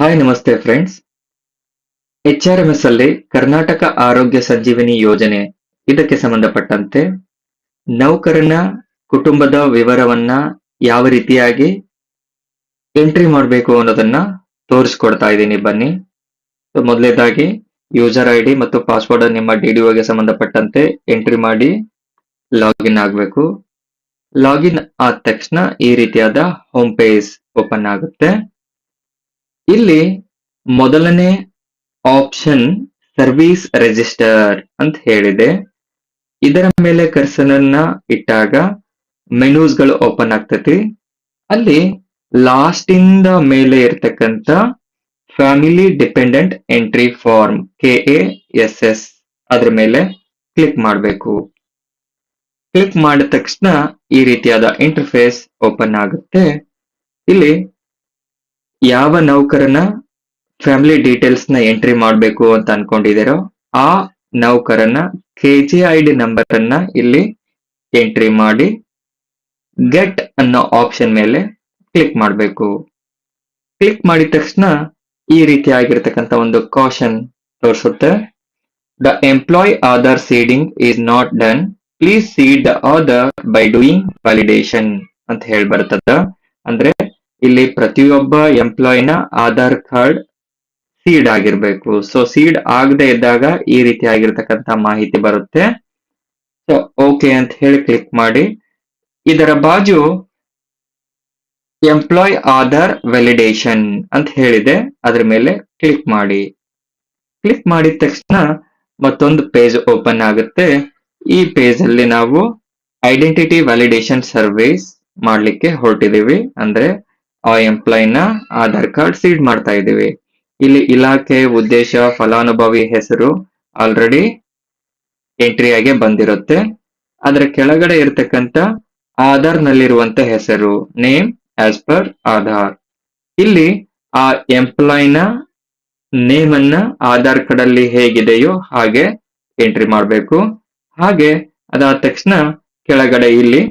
Hi ನಮಸ್ತೆ friends H R M S ಅಲ್ಲಿ ಕರ್ನಾಟಕ ಆರೋಗ್ಯ ಸಂಜೀವಿನಿ ಯೋಜನೆ. ಇದಕ್ಕೆ ಸಂಬಂಧಪಟ್ಟಂತೆ ನೌಕರನ ಕುಟುಂಬದ ವಿವರವನ್ನ ಯಾವ ರೀತಿಯಾಗಿ ಎಂಟ್ರಿ ಮಾಡಬೇಕು ಅನ್ನೋದನ್ನ ತೋರಿಸ್ಕೊಡ್ತಾ ಇದ್ದೀನಿ ಬನ್ನಿ. ಸೊ ಮೊದಲನೇದಾಗಿ ಯೂಸರ್ ಐ ಡಿ ಮತ್ತು ಪಾಸ್ವರ್ಡ್ ನಿಮ್ಮ ಡಿ ಗೆ ಸಂಬಂಧಪಟ್ಟಂತೆ ಎಂಟ್ರಿ ಮಾಡಿ ಲಾಗಿನ್ ಆಗಬೇಕು. ಲಾಗಿನ್ ಆದ ತಕ್ಷಣ ಈ ರೀತಿಯಾದ ಹೋಮ್ ಪೇಜ್ ಓಪನ್ ಆಗುತ್ತೆ. ಇಲ್ಲಿ ಮೊದಲನೇ ಆಪ್ಷನ್ ಸರ್ವಿಸ್ ರಿಜಿಸ್ಟರ್ ಅಂತ ಹೇಳಿದೆ. ಇದರ ಮೇಲೆ ಕರ್ಸನನ್ನ ಇಟ್ಟಾಗ ಮೆನೂಸ್ಗಳು ಓಪನ್ ಆಗ್ತತಿ. ಅಲ್ಲಿ ಲಾಸ್ಟ್ ಇಂದ ಮೇಲೆ ಇರ್ತಕ್ಕಂತ family dependent entry form K S S ಅದ್ರ ಮೇಲೆ ಕ್ಲಿಕ್ ಮಾಡಬೇಕು. ಕ್ಲಿಕ್ ಮಾಡಿದ ತಕ್ಷಣ ಈ ರೀತಿಯಾದ ಇಂಟರ್ಫೇಸ್ ಓಪನ್ ಆಗುತ್ತೆ. ಇಲ್ಲಿ ಯಾವ ನೌಕರನ ಫ್ಯಾಮಿಲಿ ಡೀಟೇಲ್ಸ್ನ ಎಂಟ್ರಿ ಮಾಡಬೇಕು ಅಂತ ಅನ್ಕೊಂಡಿದ್ದೀರೋ ಆ ನೌಕರನ K G I D number ಅನ್ನ ಇಲ್ಲಿ ಎಂಟ್ರಿ ಮಾಡಿ ಗೆಟ್ ಅನ್ನೋ ಆಪ್ಷನ್ ಮೇಲೆ ಕ್ಲಿಕ್ ಮಾಡಬೇಕು. ಕ್ಲಿಕ್ ಮಾಡಿದ ತಕ್ಷಣ ಈ ರೀತಿಯಾಗಿರ್ತಕ್ಕಂಥ ಒಂದು ಕಾಷನ್ ತೋರಿಸುತ್ತೆ. The employee Aadhaar seeding is not done please seed the Aadhaar by doing validation ಅಂತ ಹೇಳಿ ಬರ್ತದ ಅಂದ್ರೆ ಇಲ್ಲಿ ಪ್ರತಿಯೊಬ್ಬ ಎಂಪ್ಲಾಯಿನ ಆಧಾರ್ ಕಾರ್ಡ್ ಸೀಡ್ ಆಗಿರ್ಬೇಕು. ಸೊ ಸೀಡ್ ಆಗದೆ ಇದ್ದಾಗ ಈ ರೀತಿ ಆಗಿರ್ತಕ್ಕಂಥ ಮಾಹಿತಿ ಬರುತ್ತೆ. ಸೊ ಓಕೆ ಅಂತ ಹೇಳಿ ಕ್ಲಿಕ್ ಮಾಡಿ. ಇದರ ಬಾಜು ಎಂಪ್ಲಾಯ್ ಆಧಾರ್ ವ್ಯಾಲಿಡೇಷನ್ ಅಂತ ಹೇಳಿದೆ. ಅದ್ರ ಮೇಲೆ ಕ್ಲಿಕ್ ಮಾಡಿ. ಕ್ಲಿಕ್ ಮಾಡಿದ ತಕ್ಷಣ ಮತ್ತೊಂದು ಪೇಜ್ ಓಪನ್ ಆಗುತ್ತೆ. ಈ ಪೇಜ್ ಅಲ್ಲಿ ನಾವು ಐಡೆಂಟಿಟಿ ವ್ಯಾಲಿಡೇಷನ್ ಸರ್ವಿಸ್ ಮಾಡ್ಲಿಕ್ಕೆ ಹೊರಟಿದೀವಿ ಅಂದ್ರೆ ಆ ಎಂಪ್ಲಾಯಿನ ಆಧಾರ್ ಕಾರ್ಡ್ ಸೀಡ್ ಮಾಡ್ತಾ ಇದ್ದೀವಿ. ಇಲ್ಲಿ ಇಲಾಖೆ ಉದ್ದೇಶ, ಫಲಾನುಭವಿ ಹೆಸರು ಆಲ್ರೆಡಿ ಎಂಟ್ರಿ ಆಗಿ ಬಂದಿರುತ್ತೆ. ಅದರ ಕೆಳಗಡೆ ಇರತಕ್ಕಂತ ಆಧಾರ್ ನಲ್ಲಿರುವಂತ ಹೆಸರು ನೇಮ್ ಆಸ್ ಪರ್ ಆಧಾರ್. ಇಲ್ಲಿ ಆ ಎಂಪ್ಲಾಯಿನ ನೇಮ್ ಅನ್ನ ಆಧಾರ್ ಕಾರ್ಡ್ ಅಲ್ಲಿ ಹೇಗಿದೆಯೋ ಹಾಗೆ ಎಂಟ್ರಿ ಮಾಡಬೇಕು. ಹಾಗೆ ಅದಾದ ತಕ್ಷಣ ಕೆಳಗಡೆ ಇಲ್ಲಿ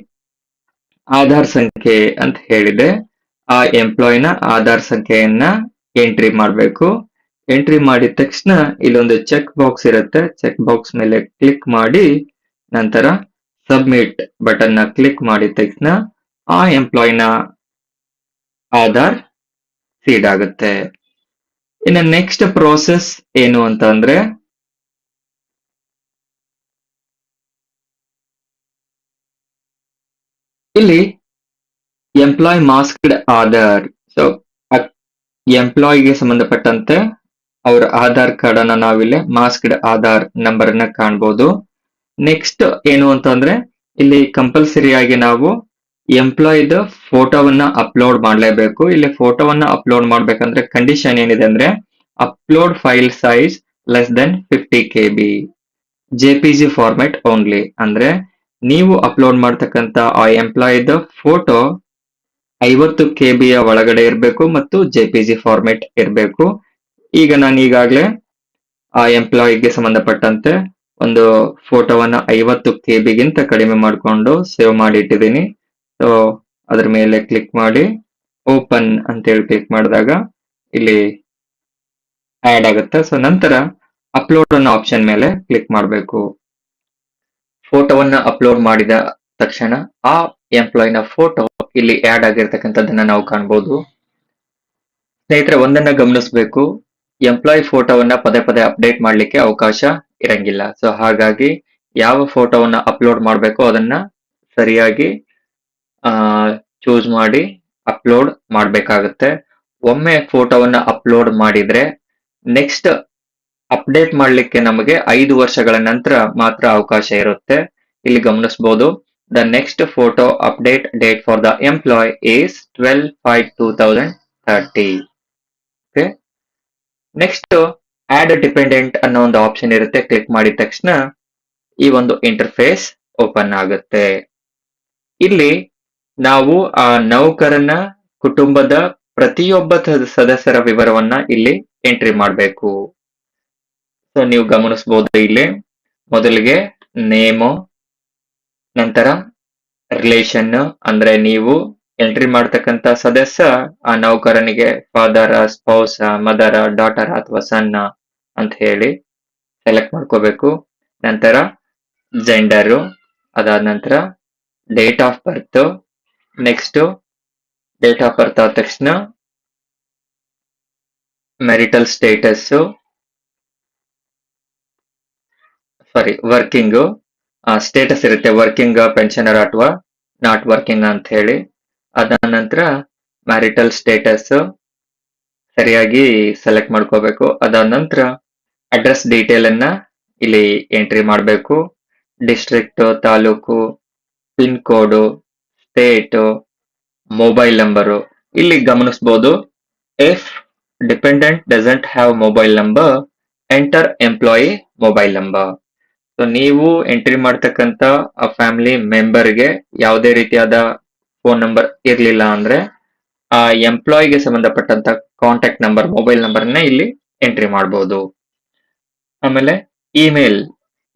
ಆಧಾರ್ ಸಂಖ್ಯೆ ಅಂತ ಹೇಳಿದೆ. ಆ ಎಂಪ್ಲಾಯಿನ ಆಧಾರ್ ಸಂಖ್ಯೆಯನ್ನ ಎಂಟ್ರಿ ಮಾಡಬೇಕು. ಎಂಟ್ರಿ ಮಾಡಿದ ತಕ್ಷಣ ಇಲ್ಲೊಂದು ಚೆಕ್ ಬಾಕ್ಸ್ ಇರುತ್ತೆ. ಚೆಕ್ ಬಾಕ್ಸ್ ಮೇಲೆ ಕ್ಲಿಕ್ ಮಾಡಿ ನಂತರ ಸಬ್ಮಿಟ್ ಬಟನ್ನ ಕ್ಲಿಕ್ ಮಾಡಿದ ತಕ್ಷಣ ಆ ಎಂಪ್ಲಾಯಿನ ಆಧಾರ್ ಸೀಡ್ ಆಗುತ್ತೆ. ಇನ್ನು ನೆಕ್ಸ್ಟ್ ಪ್ರೋಸೆಸ್ ಏನು ಅಂತ ಅಂದ್ರೆ ಇಲ್ಲಿ ಎಂಪ್ಲಾಯ್ ಮಾಸ್ಕ್ಡ್ ಆಧಾರ್ ಸೊ ಎಂಪ್ಲಾಯ್ಗೆ ಸಂಬಂಧಪಟ್ಟಂತೆ ಅವರ ಆಧಾರ್ ಕಾರ್ಡ್ ಅನ್ನ ನಾವಿಲ್ಲಿ ಮಾಸ್ಕ್ಡ್ ಆಧಾರ್ ನಂಬರ್ ಅನ್ನ ಕಾಣ್ಬೋದು. ನೆಕ್ಸ್ಟ್ ಏನು ಅಂತಂದ್ರೆ, ಇಲ್ಲಿ ಕಂಪಲ್ಸರಿ ಆಗಿ ನಾವು ಎಂಪ್ಲಾಯ್ದ ಫೋಟೋವನ್ನ ಅಪ್ಲೋಡ್ ಮಾಡಲೇಬೇಕು. ಇಲ್ಲಿ ಫೋಟೋವನ್ನ ಅಪ್ಲೋಡ್ ಮಾಡ್ಬೇಕಂದ್ರೆ ಕಂಡೀಷನ್ ಏನಿದೆ ಅಂದ್ರೆ upload file size less than fifty K B J P G format only ಅಂದ್ರೆ, ನೀವು ಅಪ್ಲೋಡ್ ಮಾಡ್ತಕ್ಕಂತ ಆ ಎಂಪ್ಲಾಯ್ದ ಫೋಟೋ ಐವತ್ತು ಕೆ ಬಿಯ ಒಳಗಡೆ ಇರಬೇಕು ಮತ್ತು ಜೆ ಪಿ ಜಿ ಫಾರ್ಮೆಟ್ ಇರಬೇಕು. ಈಗ ನಾನು ಈಗಾಗಲೇ ಆ ಎಂಪ್ಲಾಯಿಗೆ ಸಂಬಂಧಪಟ್ಟಂತೆ ಒಂದು ಫೋಟೋವನ್ನ ಐವತ್ತು ಕೆ ಬಿಗಿಂತ ಕಡಿಮೆ ಮಾಡಿಕೊಂಡು ಸೇವ್ ಮಾಡಿ ಇಟ್ಟಿದ್ದೀನಿ. ಸೊ ಅದ್ರ ಮೇಲೆ ಕ್ಲಿಕ್ ಮಾಡಿ ಓಪನ್ ಅಂತೇಳಿ ಕ್ಲಿಕ್ ಮಾಡಿದಾಗ ಇಲ್ಲಿ ಆ್ಯಡ್ ಆಗುತ್ತೆ. ಸೊ ನಂತರ ಅಪ್ಲೋಡ್ ಅನ್ನೋ ಆಪ್ಷನ್ ಮೇಲೆ ಕ್ಲಿಕ್ ಮಾಡಬೇಕು. ಫೋಟೋವನ್ನ ಅಪ್ಲೋಡ್ ಮಾಡಿದ ತಕ್ಷಣ ಆ ಎಂಪ್ಲಾಯಿನ ಫೋಟೋ ಇಲ್ಲಿ ಆಡ್ ಆಗಿರ್ತಕ್ಕಂಥದ್ದನ್ನ ನಾವು ಕಾಣ್ಬೋದು. ಸ್ನೇಹಿತರೆ, ಒಂದನ್ನ ಗಮನಿಸಬೇಕು. ಎಂಪ್ಲಾಯ್ ಫೋಟೋವನ್ನ ಪದೇ ಪದೇ ಅಪ್ಡೇಟ್ ಮಾಡಲಿಕ್ಕೆ ಅವಕಾಶ ಇರಂಗಿಲ್ಲ. ಸೊ ಹಾಗಾಗಿ ಯಾವ ಫೋಟೋವನ್ನ ಅಪ್ಲೋಡ್ ಮಾಡಬೇಕು ಅದನ್ನ ಸರಿಯಾಗಿ ಚೂಸ್ ಮಾಡಿ ಅಪ್ಲೋಡ್ ಮಾಡಬೇಕಾಗುತ್ತೆ. ಒಮ್ಮೆ ಫೋಟೋವನ್ನ ಅಪ್ಲೋಡ್ ಮಾಡಿದ್ರೆ ನೆಕ್ಸ್ಟ್ ಅಪ್ಡೇಟ್ ಮಾಡಲಿಕ್ಕೆ ನಮಗೆ ಐದು ವರ್ಷಗಳ ನಂತರ ಮಾತ್ರ ಅವಕಾಶ ಇರುತ್ತೆ. ಇಲ್ಲಿ ಗಮನಿಸಬಹುದು next photo update date for the employee is twelve five two thousand thirty okay next add dependent ಅನ್ನೋ ಒಂದು ಆಪ್ಷನ್ ಇರುತ್ತೆ. ಕ್ಲಿಕ್ ಮಾಡಿದ ತಕ್ಷಣ ಈ ಒಂದು ಇಂಟರ್ಫೇಸ್ ಓಪನ್ ಆಗುತ್ತೆ. ಇಲ್ಲಿ ನಾವು ಆ ನೌಕರನ, ಕುಟುಂಬದ ಪ್ರತಿಯೊಬ್ಬ ಸದಸ್ಯರ ವಿವರವನ್ನ ಇಲ್ಲಿ ಎಂಟ್ರಿ ಮಾಡಬೇಕು. ಸೊ ನೀವು ಗಮನಿಸಬಹುದು ಇಲ್ಲಿ. ಮೊದಲಿಗೆ ನೇಮು ನಂತರ ರಿಲೇಷನ್ ಅಂದ್ರೆ ನೀವು ಎಂಟ್ರಿ ಮಾಡ್ತಕ್ಕಂತ ಸದಸ್ಯ, ಆ ನೌಕರನಿಗೆ ಫಾದರ ಸ್ಪೌಸ ಮದರ ಡಾಟರ್ ಅಥವಾ ಸನ್ನ ಅಂತ ಹೇಳಿ ಸೆಲೆಕ್ಟ್ ಮಾಡ್ಕೋಬೇಕು. ನಂತರ ಜೆಂಡರು ಅದಾದ ನಂತರ date of birth next date of birth ಆದ ತಕ್ಷಣ marital status sorry working status ಇರುತ್ತೆ ವರ್ಕಿಂಗ್ ಪೆನ್ಷನರ್ ಅಥವಾ ನಾಟ್ ವರ್ಕಿಂಗ್ ಅಂತ ಹೇಳಿ. ಅದಾದ ನಂತರ ಮ್ಯಾರಿಟಲ್ ಸ್ಟೇಟಸ್ ಸರಿಯಾಗಿ ಸೆಲೆಕ್ಟ್ ಮಾಡ್ಕೋಬೇಕು. ಅದಾದ ನಂತರ ಅಡ್ರೆಸ್ ಡೀಟೇಲ್ ಅನ್ನ ಇಲ್ಲಿ ಎಂಟ್ರಿ ಮಾಡಬೇಕು. District taluk pin code state mobile number ಇಲ್ಲಿ ಗಮನಿಸಬಹುದು if dependent doesn't have mobile number enter employee mobile number so ನೀವು ಎಂಟ್ರಿ ಮಾಡ್ತಕ್ಕಂತ ಆ ಫ್ಯಾಮಿಲಿ ಮೆಂಬರ್ಗೆ ಯಾವುದೇ ರೀತಿಯಾದ ಫೋನ್ ನಂಬರ್ ಇರಲಿಲ್ಲ ಅಂದ್ರೆ, ಆ ಎಂಪ್ಲಾಯಿಗೆ ಸಂಬಂಧಪಟ್ಟಂತ ಕಾಂಟ್ಯಾಕ್ಟ್ ನಂಬರ್ ಮೊಬೈಲ್ ನಂಬರ್ನ ಇಲ್ಲಿ ಎಂಟ್ರಿ ಮಾಡಬಹುದು ಆಮೇಲೆ email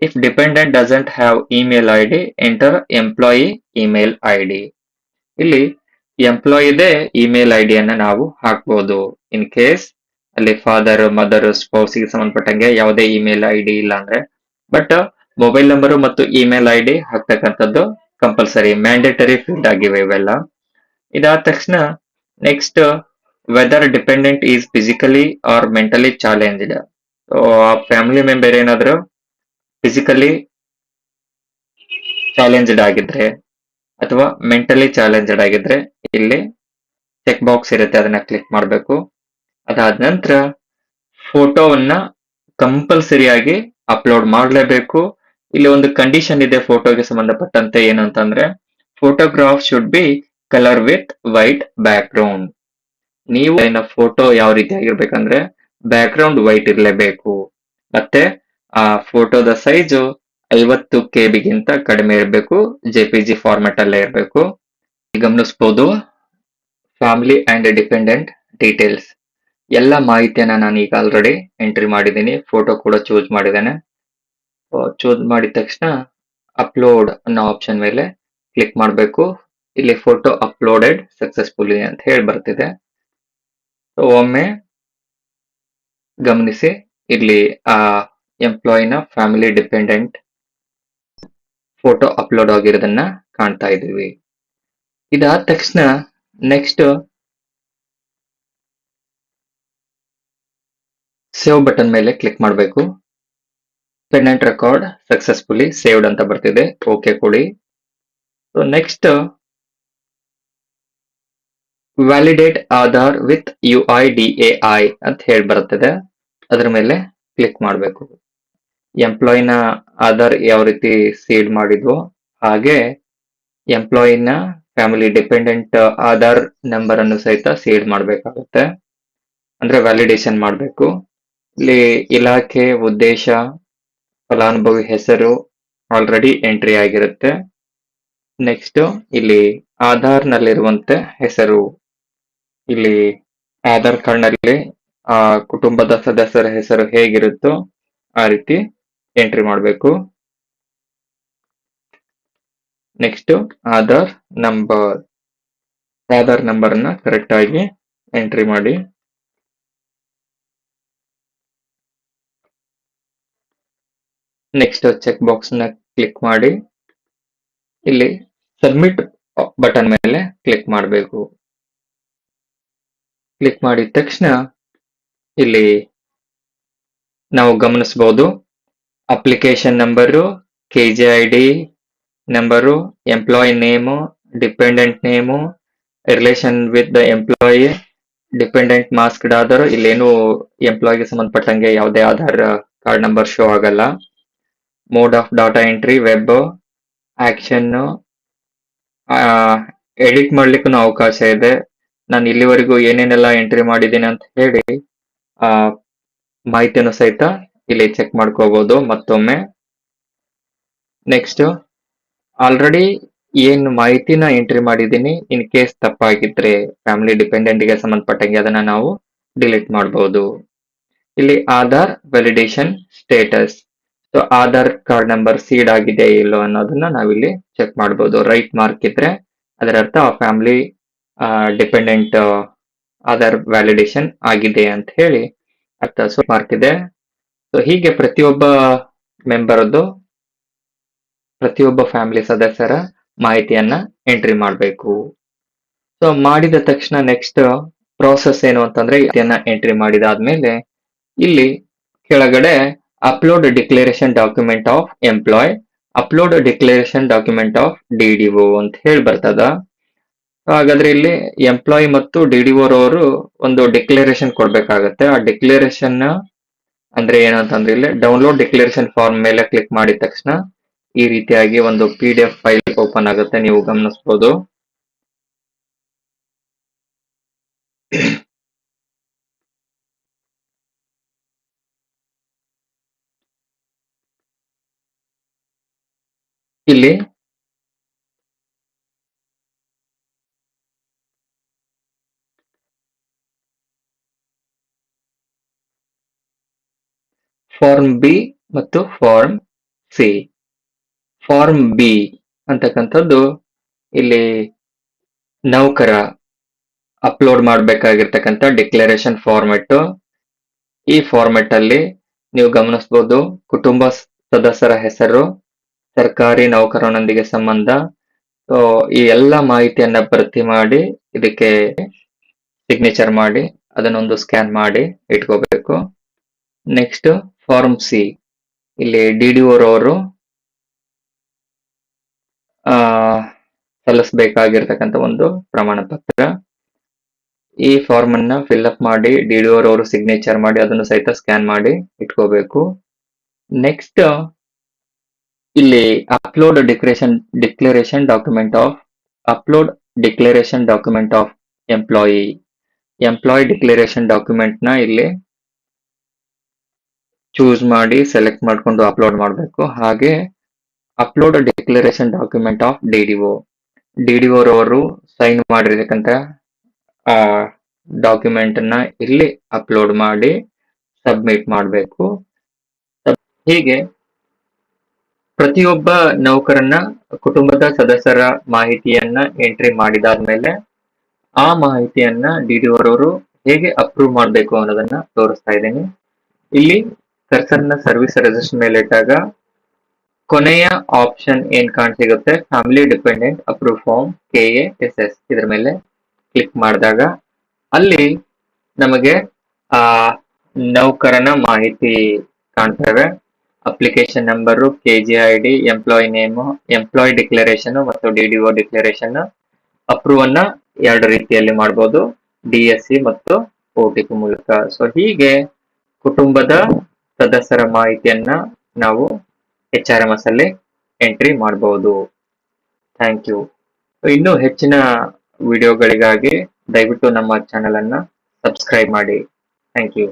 if dependent doesn't have email I D enter employee email I D ಇಲ್ಲಿ ಎಂಪ್ಲಾಯಿದೇ ಇಮೇಲ್ ಐ ಡಿಯನ್ನ ನಾವು ಹಾಕ್ಬೋದು. ಇನ್ ಕೇಸ್ ಅಲ್ಲಿ ಫಾದರ್ ಮದರ್ ಸ್ಪೌಸಿಗೆ ಸಂಬಂಧಪಟ್ಟಂಗೆ ಯಾವುದೇ ಇಮೇಲ್ ಐ ಡಿ ಇಲ್ಲ ಅಂದ್ರೆ ಬಟ್ ಮೊಬೈಲ್ ನಂಬರ್ ಮತ್ತು ಇಮೇಲ್ ಐ ಡಿ ಹಾಕ್ತಕ್ಕಂಥದ್ದು ಕಂಪಲ್ಸರಿ ಮ್ಯಾಂಡೇಟರಿ ಫೀಲ್ಡ್ ಆಗಿವೆ ಇವೆಲ್ಲ. ಇದಾದ ತಕ್ಷಣ next whether dependent is physically or mentally challenged ಆ ಫ್ಯಾಮಿಲಿ ಮೆಂಬರ್ ಏನಾದ್ರು ಫಿಸಿಕಲಿ ಚಾಲೆಂಜ್ಡ್ ಆಗಿದ್ರೆ ಅಥವಾ ಮೆಂಟಲಿ ಚಾಲೆಂಜ್ಡ್ ಆಗಿದ್ರೆ ಇಲ್ಲಿ ಚೆಕ್ ಬಾಕ್ಸ್ ಇರುತ್ತೆ, ಅದನ್ನ ಕ್ಲಿಕ್ ಮಾಡಬೇಕು. ಅದಾದ ನಂತರ ಫೋಟೋವನ್ನ ಕಂಪಲ್ಸರಿ ಆಗಿ ಅಪ್ಲೋಡ್ ಮಾಡಲೇಬೇಕು. ಇಲ್ಲಿ ಒಂದು ಕಂಡೀಷನ್ ಇದೆ ಫೋಟೋಗೆ ಸಂಬಂಧಪಟ್ಟಂತೆ ಏನು ಅಂತಂದ್ರೆ photograph should be colour with white background ನೀವು ಫೋಟೋ ಯಾವ ರೀತಿ ಆಗಿರ್ಬೇಕಂದ್ರೆ ಬ್ಯಾಕ್ ಗ್ರೌಂಡ್ ವೈಟ್ ಇರಲೇಬೇಕು. ಮತ್ತೆ ಆ ಫೋಟೋದ ಸೈಜು ಐವತ್ತು ಕೆ ಬಿಗಿಂತ ಕಡಿಮೆ ಇರಬೇಕು ಜೆ ಪಿ ಜಿ ಫಾರ್ಮೆಟ್ ಅಲ್ಲೇ ಇರಬೇಕು. ಗಮನಿಸಬಹುದು ಫ್ಯಾಮಿಲಿ ಅಂಡ್ ಡಿಪೆಂಡೆಂಟ್ ಡೀಟೇಲ್ಸ್ ಎಲ್ಲ ಮಾಹಿತಿಯನ್ನ ನಾನು ಈಗ ಆಲ್ರೆಡಿ ಎಂಟ್ರಿ ಮಾಡಿದ್ದೀನಿ. ಫೋಟೋ ಕೂಡ ಚೂಸ್ ಮಾಡಿದ್ದೇನೆ. ಚೂಸ್ ಮಾಡಿದ ತಕ್ಷಣ ಅಪ್ಲೋಡ್ ಅನ್ನೋ ಆಪ್ಷನ್ ಮೇಲೆ ಕ್ಲಿಕ್ ಮಾಡಬೇಕು. ಇಲ್ಲಿ ಫೋಟೋ ಅಪ್ಲೋಡೆಡ್ ಸಕ್ಸಸ್ಫುಲಿ ಅಂತ ಹೇಳಿ ಬರ್ತಿದೆ. ಒಮ್ಮೆ ಗಮನಿಸಿ. ಇಲ್ಲಿ, ಆ ಎಂಪ್ಲಾಯಿನ ಫ್ಯಾಮಿಲಿ ಡಿಪೆಂಡೆಂಟ್ ಫೋಟೋ ಅಪ್ಲೋಡ್ ಆಗಿರೋದನ್ನ ಕಾಣ್ತಾ ಇದೀವಿ ಇದಾದ ತಕ್ಷಣ ನೆಕ್ಸ್ಟ್ ಸೇವ್ ಬಟನ್ ಮೇಲೆ ಕ್ಲಿಕ್ ಮಾಡಬೇಕು. ಪೆಂಡೆಂಟ್ ರೆಕಾರ್ಡ್ ಸಕ್ಸಸ್ಫುಲಿ ಸೇವ್ಡ್ ಅಂತ ಬರ್ತಿದೆ. ಓಕೆ ಕೊಡಿ. Next validate Aadhaar with U I D A I ಅಂತ ಹೇಳಿ ಬರುತ್ತದೆ. ಅದ್ರ ಮೇಲೆ ಕ್ಲಿಕ್ ಮಾಡಬೇಕು. ಎಂಪ್ಲಾಯಿನ ಆಧಾರ್ ಯಾವ ರೀತಿ ಸೀಡ್ ಮಾಡಿದ್ವೋ ಹಾಗೆ ಎಂಪ್ಲಾಯಿನ ಫ್ಯಾಮಿಲಿ ಡಿಪೆಂಡೆಂಟ್ ಆಧಾರ್ ನಂಬರ್ ಅನ್ನು ಸಹಿತ ಸೀಡ್ ಮಾಡಬೇಕಾಗುತ್ತೆ. ಅಂದ್ರೆ ವ್ಯಾಲಿಡೇಷನ್ ಮಾಡಬೇಕು. ಇಲ್ಲಿ ಇಲಾಖೆ ಉದ್ದೇಶ, ಫಲಾನುಭವಿ ಹೆಸರು ಆಲ್ರೆಡಿ ಎಂಟ್ರಿ ಆಗಿರುತ್ತೆ. ನೆಕ್ಸ್ಟ್ ಇಲ್ಲಿ ಆಧಾರ್ ನಲ್ಲಿರುವಂತೆ ಹೆಸರು. ಇಲ್ಲಿ ಆಧಾರ್ ಕಾರ್ಡ್ನಲ್ಲಿ ಆ ಕುಟುಂಬದ ಸದಸ್ಯರ ಹೆಸರು ಹೇಗಿರುತ್ತೋ ಆ ರೀತಿ ಎಂಟ್ರಿ ಮಾಡಬೇಕು. Next Aadhaar number Aadhaar number ಅನ್ನ ಕರೆಕ್ಟ್ ಆಗಿ ಎಂಟ್ರಿ ಮಾಡಿ. ನೆಕ್ಸ್ಟ್ ಚೆಕ್ ಬಾಕ್ಸ್ನ ಕ್ಲಿಕ್ ಮಾಡಿ. ಇಲ್ಲಿ ಸಬ್ಮಿಟ್ ಬಟನ್ ಮೇಲೆ ಕ್ಲಿಕ್ ಮಾಡಬೇಕು. ಕ್ಲಿಕ್ ಮಾಡಿದ ತಕ್ಷಣ ಇಲ್ಲಿ ನಾವು ಗಮನಿಸಬಹುದು application number K G I D number employee name dependent name relation with the employee dependent masked Aadhaar ಇಲ್ಲೇನು ಎಂಪ್ಲಾಯಿಗೆ ಸಂಬಂಧಪಟ್ಟಂಗೆ ಯಾವುದೇ ಆಧಾರ್ ಕಾರ್ಡ್ ನಂಬರ್ ಶೋ ಆಗಲ್ಲ. Mode of data entry web action edit ಮಾಡ್ಲಿಕ್ಕೂ ಅವಕಾಶ ಇದೆ. ನಾನು ಇಲ್ಲಿವರೆಗೂ ಏನೇನೆಲ್ಲ ಎಂಟ್ರಿ ಮಾಡಿದ್ದೀನಿ ಅಂತ ಹೇಳಿ ಮಾಹಿತಿಯನ್ನು ಸಹಿತ ಇಲ್ಲಿ ಚೆಕ್ ಮಾಡ್ಕೋಬಹುದು ಮತ್ತೊಮ್ಮೆ. ನೆಕ್ಸ್ಟ್ ಆಲ್ರೆಡಿ ಏನು ಮಾಹಿತಿನ ಎಂಟ್ರಿ ಮಾಡಿದ್ದೀನಿ ಇನ್ ಕೇಸ್ ತಪ್ಪಾಗಿದ್ರೆ ಫ್ಯಾಮಿಲಿ ಡಿಪೆಂಡೆಂಟ್ಗೆ ಸಂಬಂಧಪಟ್ಟಂಗೆ ಅದನ್ನ ನಾವು ಡಿಲೀಟ್ ಮಾಡಬಹುದು ಇಲ್ಲಿ Aadhaar validation status so Aadhaar card number seed ಆಗಿದೆ ಇಲ್ಲೋ ಅನ್ನೋದನ್ನ ನಾವಿಲ್ಲಿ ಚೆಕ್ ಮಾಡಬಹುದು ರೈಟ್ ಮಾರ್ಕ್ ಇದ್ರೆ ಅದರ ಅರ್ಥ ಆ ಫ್ಯಾಮಿಲಿ ಡಿಪೆಂಡೆಂಟ್ ಆಧಾರ್ ವ್ಯಾಲಿಡೇಷನ್ ಆಗಿದೆ ಅಂತ ಹೇಳಿ ಅರ್ಥ. ಸೊ ಮಾರ್ಕ್ ಇದೆ. ಸೊ ಹೀಗೆ ಪ್ರತಿಯೊಬ್ಬ ಮೆಂಬರ್ದು ಪ್ರತಿಯೊಬ್ಬ ಫ್ಯಾಮಿಲಿ ಸದಸ್ಯರ ಮಾಹಿತಿಯನ್ನ ಎಂಟ್ರಿ ಮಾಡಬೇಕು. ಸೊ ಮಾಡಿದ ತಕ್ಷಣ ನೆಕ್ಸ್ಟ್ ಪ್ರೋಸೆಸ್ ಏನು ಅಂತಂದ್ರೆ ಇದನ್ನ ಎಂಟ್ರಿ ಮಾಡಿದಾದ್ಮೇಲೆ ಇಲ್ಲಿ ಕೆಳಗಡೆ upload declaration document of employee upload declaration document of D O ಅಂತ ಹೇಳಿ ಬರ್ತದ. ಹಾಗಾದ್ರೆ ಇಲ್ಲಿ ಎಂಪ್ಲಾಯ್ ಮತ್ತು ಡಿ ಅವರು ಒಂದು ಡಿಕ್ಲರೇಷನ್ ಕೊಡ್ಬೇಕಾಗತ್ತೆ. ಆ ಡಿಕ್ಲರೇಷನ್ ಅಂದ್ರೆ ಏನಂತಂದ್ರೆ ಇಲ್ಲಿ ಡೌನ್ಲೋಡ್ ಡಿಕ್ಲರೇಷನ್ ಫಾರ್ಮ್ ಮೇಲೆ ಕ್ಲಿಕ್ ಮಾಡಿದ ತಕ್ಷಣ ಈ ರೀತಿಯಾಗಿ ಒಂದು P D F file open ಆಗುತ್ತೆ, ನೀವು ಗಮನಿಸಬಹುದು ಇಲ್ಲಿ ಫಾರ್ಮ್ ಬಿ ಮತ್ತು ಫಾರ್ಮ್ ಸಿ ಫಾರ್ಮ್ ಬಿ ಅಂತಕ್ಕಂಥದ್ದು ಇಲ್ಲಿ ನೌಕರ ಅಪ್ಲೋಡ್ ಮಾಡಬೇಕಾಗಿರ್ತಕ್ಕಂಥ ಡಿಕ್ಲರೇಷನ್ ಫಾರ್ಮೆಟ್ ಈ ಫಾರ್ಮೆಟ್ ಅಲ್ಲಿ ನೀವು ಗಮನಿಸಬಹುದು ಕುಟುಂಬ ಸದಸ್ಯರ ಹೆಸರು ಸರ್ಕಾರಿ ನೌಕರನೊಂದಿಗೆ ಸಂಬಂಧ. ಸೊ ಈ ಎಲ್ಲ ಮಾಹಿತಿಯನ್ನ ಭರ್ತಿ ಮಾಡಿ, ಇದಕ್ಕೆ ಸಿಗ್ನೇಚರ್ ಮಾಡಿ, ಅದನ್ನೊಂದು ಸ್ಕ್ಯಾನ್ ಮಾಡಿ ಇಟ್ಕೋಬೇಕು. ನೆಕ್ಸ್ಟ್ ಫಾರ್ಮ್ ಸಿ ಇಲ್ಲಿ ಡಿ ಡಿ ಅವರು ಸಲ್ಲಿಸಬೇಕಾಗಿರ್ತಕ್ಕಂಥ ಒಂದು ಪ್ರಮಾಣ ಪತ್ರ. ಈ ಫಾರ್ಮ್ ಅನ್ನ ಫಿಲ್ ಅಪ್ ಮಾಡಿ, ಡಿ ಡಿ ಅವರು ಸಿಗ್ನೇಚರ್ ಮಾಡಿ, ಅದನ್ನು ಸಹಿತ ಸ್ಕ್ಯಾನ್ ಮಾಡಿ ಇಟ್ಕೋಬೇಕು. ನೆಕ್ಸ್ಟ್ ಇಲ್ಲಿ upload declaration declaration document of upload declaration document of employee employ declaration ಡಾಕ್ಯುಮೆಂಟ್ನ ಇಲ್ಲಿ ಚೂಸ್ ಮಾಡಿ ಸೆಲೆಕ್ಟ್ ಮಾಡ್ಕೊಂಡು ಅಪ್ಲೋಡ್ ಮಾಡಬೇಕು. ಹಾಗೆ upload declaration document of D D O D D ಅವರು ಸೈನ್ ಮಾಡಿರ್ತಕ್ಕಂಥ, ಆ ಡಾಕ್ಯುಮೆಂಟ್ನ ಇಲ್ಲಿ ಅಪ್ಲೋಡ್ ಮಾಡಿ ಸಬ್ಮಿಟ್ ಮಾಡಬೇಕು. ಹೀಗೆ ಪ್ರತಿಯೊಬ್ಬ ನೌಕರನ್ನ, ಕುಟುಂಬದ ಸದಸ್ಯರ ಮಾಹಿತಿಯನ್ನ ಎಂಟ್ರಿ ಮಾಡಿದಾದ್ಮೇಲೆ ಆ ಮಾಹಿತಿಯನ್ನ ಡಿ ಡಿ ಅವರವರು ಹೇಗೆ ಅಪ್ರೂವ್ ಮಾಡಬೇಕು ಅನ್ನೋದನ್ನ ತೋರಿಸ್ತಾ ಇದ್ದೀನಿ. ಇಲ್ಲಿ ಕರ್ಸರ್ನ ಸರ್ವಿಸ್ ರಿಜಿಸ್ಟರ್ ಮೇಲೆ ಇಟ್ಟಾಗ ಕೊನೆಯ ಆಪ್ಷನ್ ಏನ್ ಕಾಣಿಸಿಗುತ್ತೆ? Family dependent approve form K A S S ಇದ್ರ ಮೇಲೆ ಕ್ಲಿಕ್ ಮಾಡಿದಾಗ ಅಲ್ಲಿ ನಮಗೆ ಆ ನೌಕರನ ಮಾಹಿತಿ ಕಾಣ್ತವೆ. Application number K G I D employee name employee declaration ಮತ್ತು D D O declaration approve ಅನ್ನ ಎರಡು ರೀತಿಯಲ್ಲಿ ಮಾಡಬಹುದು ಡಿ ಎಸ್ ಸಿ ಮತ್ತು ಒ ಟಿ ಪಿ ಮೂಲಕ. ಸೊ ಹೀಗೆ ಕುಟುಂಬದ ಸದಸ್ಯರ ಮಾಹಿತಿಯನ್ನ ನಾವು ಎಚ್ ಆರ್ ಎಂ ಎಸ್ ಅಲ್ಲಿ ಎಂಟ್ರಿ ಮಾಡಬಹುದು ಥ್ಯಾಂಕ್ ಯು ಇನ್ನೂ ಹೆಚ್ಚಿನ ವಿಡಿಯೋಗಳಿಗಾಗಿ ದಯವಿಟ್ಟು ನಮ್ಮ ಚಾನೆಲ್ ಅನ್ನ ಸಬ್ಸ್ಕ್ರೈಬ್ ಮಾಡಿ. Thank you